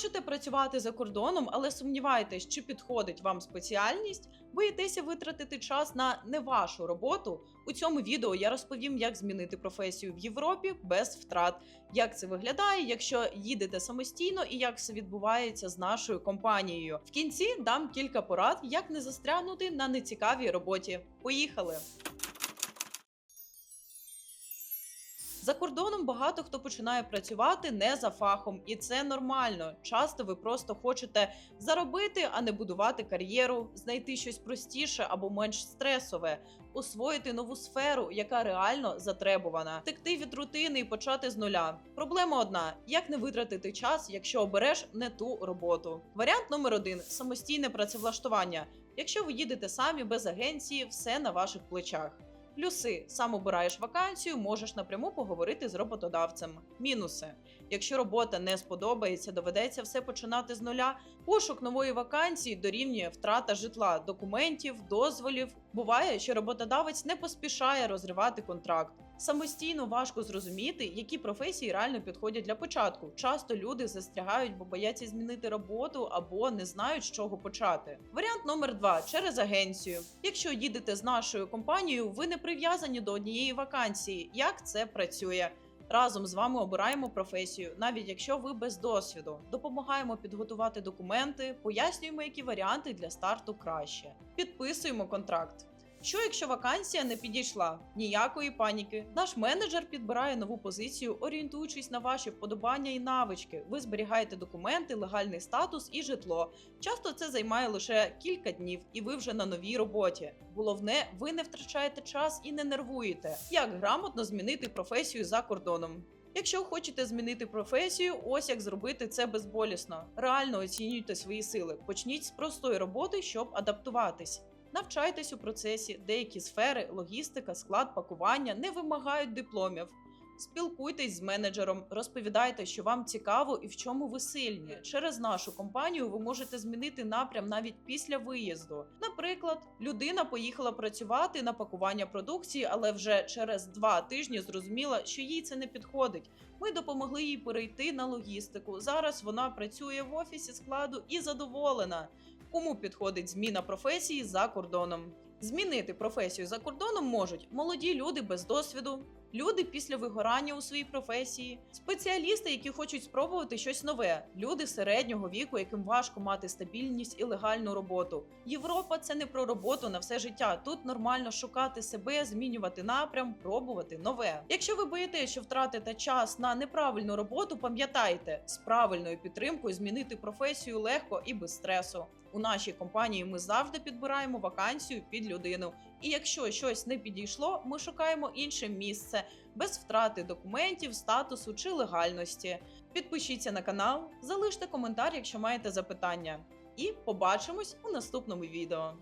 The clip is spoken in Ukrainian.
Хочете працювати за кордоном, але сумніваєтесь, чи підходить вам спеціальність, боїтеся витратити час на не вашу роботу. У цьому відео я розповім, як змінити професію в Європі без втрат, як це виглядає, якщо їдете самостійно, і як все відбувається з нашою компанією. В кінці дам кілька порад, як не застрягнути на нецікавій роботі. Поїхали! За кордоном багато хто починає працювати не за фахом, і це нормально. Часто ви просто хочете заробити, а не будувати кар'єру, знайти щось простіше або менш стресове, освоїти нову сферу, яка реально затребувана, втекти від рутини і почати з нуля. Проблема одна: як не витратити час, якщо обереш не ту роботу. Варіант номер один самостійне працевлаштування. Якщо ви їдете самі без агенції, все на ваших плечах. Плюси сам обираєш вакансію, можеш напряму поговорити з роботодавцем. Мінуси: якщо робота не сподобається, доведеться все починати з нуля. Пошук нової вакансії дорівнює втрата житла, документів, дозволів. Буває, що роботодавець не поспішає розривати контракт. Самостійно важко зрозуміти, які професії реально підходять для початку. Часто люди застрягають, бо бояться змінити роботу або не знають, з чого почати. Варіант номер два через агенцію. Якщо їдете з нашою компанією, ви не прив'язані до однієї вакансії. Як це працює? Разом з вами обираємо професію, навіть якщо ви без досвіду. Допомагаємо підготувати документи, пояснюємо, які варіанти для старту краще. Підписуємо контракт. Що якщо вакансія не підійшла? Ніякої паніки. Наш менеджер підбирає нову позицію, орієнтуючись на ваші вподобання і навички. Ви зберігаєте документи, легальний статус і житло. Часто це займає лише кілька днів, і ви вже на новій роботі. Головне, ви не втрачаєте час і не нервуєте. Як грамотно змінити професію за кордоном? Якщо хочете змінити професію, ось як зробити це безболісно. Реально оцінюйте свої сили. Почніть з простої роботи, щоб адаптуватись. Навчайтесь у процесі, деякі сфери, логістика, склад, пакування не вимагають дипломів. Спілкуйтесь з менеджером, розповідайте, що вам цікаво і в чому ви сильні. Через нашу компанію ви можете змінити напрям навіть після виїзду. Наприклад, людина поїхала працювати на пакування продукції, але вже через два тижні зрозуміла, що їй це не підходить. Ми допомогли їй перейти на логістику. Зараз вона працює в офісі складу і задоволена. Кому підходить зміна професії за кордоном? Змінити професію за кордоном можуть молоді люди без досвіду, люди після вигорання у своїй професії, спеціалісти, які хочуть спробувати щось нове, люди середнього віку, яким важко мати стабільність і легальну роботу. Європа це не про роботу на все життя. Тут нормально шукати себе, змінювати напрям, пробувати нове. Якщо ви боїтеся, що втратите час на неправильну роботу, пам'ятайте, з правильною підтримкою змінити професію легко і без стресу. У нашій компанії ми завжди підбираємо вакансію під людину. І якщо щось не підійшло, ми шукаємо інше місце без втрати документів, статусу чи легальності. Підпишіться на канал, залиште коментар, якщо маєте запитання. І побачимось у наступному відео.